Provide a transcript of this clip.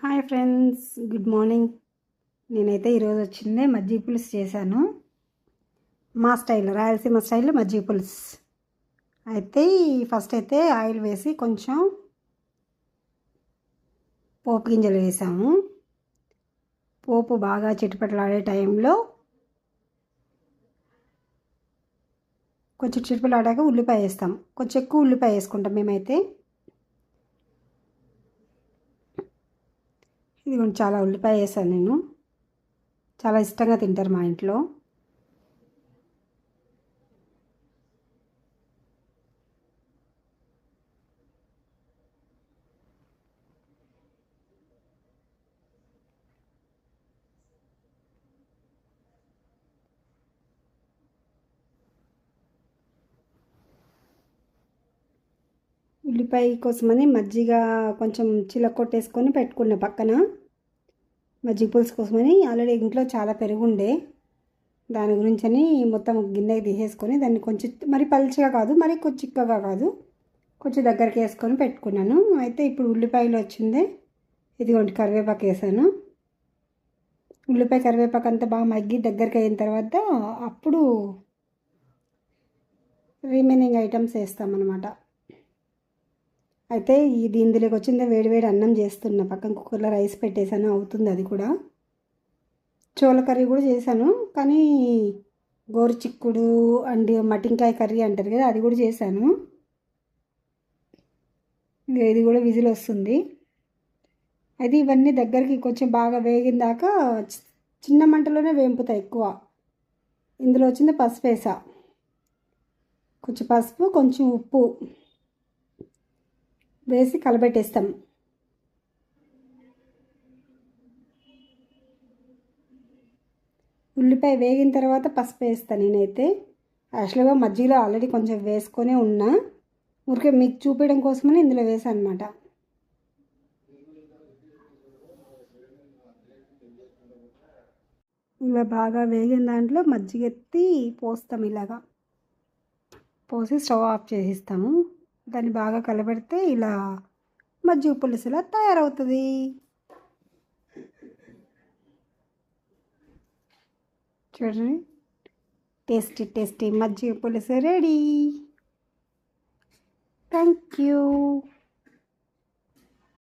Hi friends good morning. నేనైతే ఈరోజు వచ్చిందే మజ్జిగ పులుసు చేశాను. మా స్టైల్ రాయలసీమ స్టైల్ మజ్జిగ పులుసు. అయితే ఫస్ట్ అయితే ఆయిల్ వేసి కొంచెం పోపు గింజలు వేసాము. పోపు బాగా చిటపటలాడే టైంలో కొంచెం చిటపలాడాక ఉల్లిపాయ వేస్తాం. కొంచెం ఎక్కువ ఉల్లిపాయ వేసుకుంటాం మేమైతే. ఇది కొంచెం చాలా ఉల్లిపాయ వేసాను నేను. చాలా ఇష్టంగా తింటారు మా ఇంట్లో. ఉల్లిపాయ కోసమని మజ్జిగ కొంచెం చిలకొట్టేసుకొని పెట్టుకున్న పక్కన మజ్జిగ పులుసు కోసమని ఆల్రెడీ ఇంట్లో చాలా పెరుగుండే. దాని గురించని మొత్తం గిన్నెకి తీసేసుకొని దాన్ని కొంచెం మరి పలుచగా కాదు మరి కొంచెం చిక్కగా కాదు. కొంచెం దగ్గరికి వేసుకొని పెట్టుకున్నాను. అయితే ఇప్పుడు ఉల్లిపాయలు వచ్చిందే. ఇదిగోండి కరివేపాకు వేసాను. ఉల్లిపాయ కరివేపాకు అంతా బాగా మగ్గి దగ్గరికి అయిన తర్వాత అప్పుడు రిమైనింగ్ ఐటమ్స్ వేస్తామన్నమాట. అయితే ఇది ఇందులోకి వచ్చిందే వేడివేడి అన్నం చేస్తున్నా. పక్కన కుక్కర్లో రైస్ పెట్టేశాను అవుతుంది అది కూడా. చోల కర్రీ కూడా చేశాను కానీ గోరు చిక్కుడు అండ్ మటింకాయ కర్రీ అంటారు కదా అది కూడా చేశాను. ఇది కూడా విజిల్ వస్తుంది. అయితే ఇవన్నీ దగ్గరికి కొంచెం బాగా వేగిన దాకా చిన్న మంటలోనే వేంపుతాయి ఎక్కువ. ఇందులో వచ్చింది పసుపు వేసా కొంచెం పసుపు కొంచెం ఉప్పు. వేసి కలబెట్టేస్తాం. ఉల్లిపాయ వేగిన తర్వాత పసుపు వేస్తాను నేనైతే. యాక్చువల్గా మజ్జిగలో ఆల్రెడీ కొంచెం వేసుకొని ఉన్నా. ఊరికే మీకు చూపించడం కోసమని ఇందులో వేసాను అనమాట ఇలా బాగా వేగిన దాంట్లో మజ్జిగ ఎత్తి పోస్తాం ఇలాగా. పోసి స్టవ్ ఆఫ్ చేసిస్తాము. దాన్ని బాగా కలబెడితే ఇలా మజ్జిగ పులుసులా తయారవుతుంది. చూడండి. టేస్టీ టేస్టీ మజ్జిగ పులుసు రెడీ. Thank you